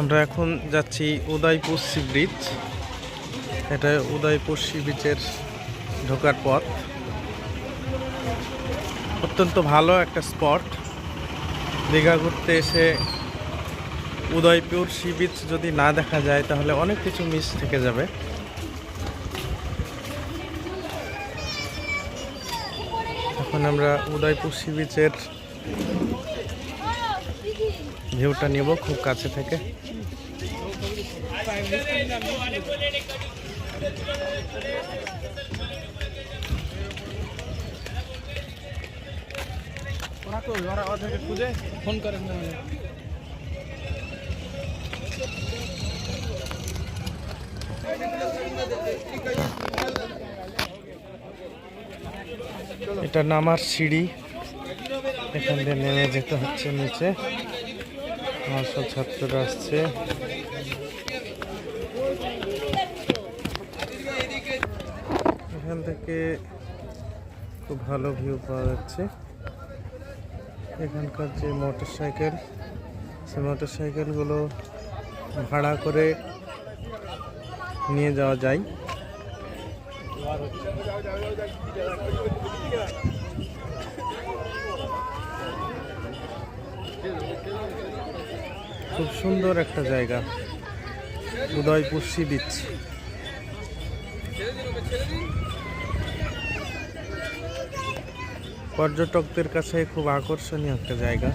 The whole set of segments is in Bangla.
আমরা এখন যাচ্ছি উদয়পুর সি ব্রিজ। এটা উদয়পুর সি বিচের ঢোকার পথ। অত্যন্ত ভালো একটা স্পট। দীঘা ঘুরতে এসে উদয়পুর সি বিচ যদি না দেখা যায়, তাহলে অনেক কিছু মিস থেকে যাবে। এখন আমরা উদয়পুর সি বিচের ভিউটা নিব খুব কাছে থেকে। ফোন করেন এটা নামার সিঁড়ি। এখান দিয়ে নেমে যেতে হচ্ছে নিচে। আমার সব ছাত্ররা আসছে। এখান থেকে খুব ভালো ভিউ পাওয়া যাচ্ছে। এখানকার যে মোটর সাইকেল সে মোটর সাইকেলগুলো ভাড়া করে নিয়ে যাওয়া যায়। খুব সুন্দর একটা জায়গা। Udaipur sea beach. পর্যটকদের কাছে খুব আকর্ষণীয় একটা জায়গা।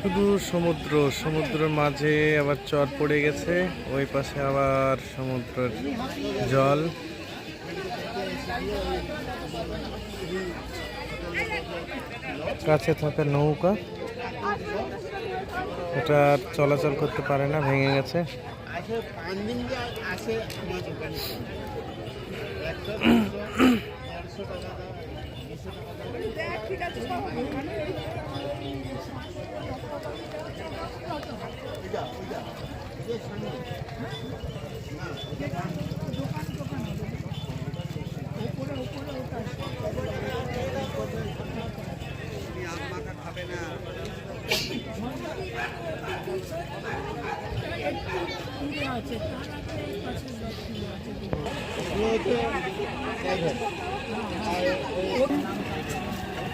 শুধু সমুদ্র, সমুদ্রের মাঝে আবার চর পড়ে গেছে, ওই পাশে আবার সমুদ্রের জল। কাছে থাকা নৌকা, এটা চলাচল করতে পারে না, ভেঙে গেছে। আসে মাছ ওখানে চাবি চাবি রাখা বাবার হাতটা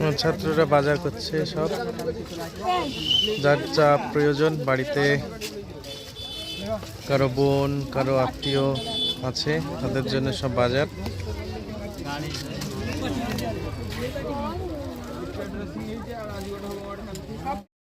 আমার ছাত্ররা বাজার করছে সব। যার যা প্রয়োজন বাড়িতে কারও বোন, কারও আত্মীয় আছে, তাদের জন্য সব বাজার।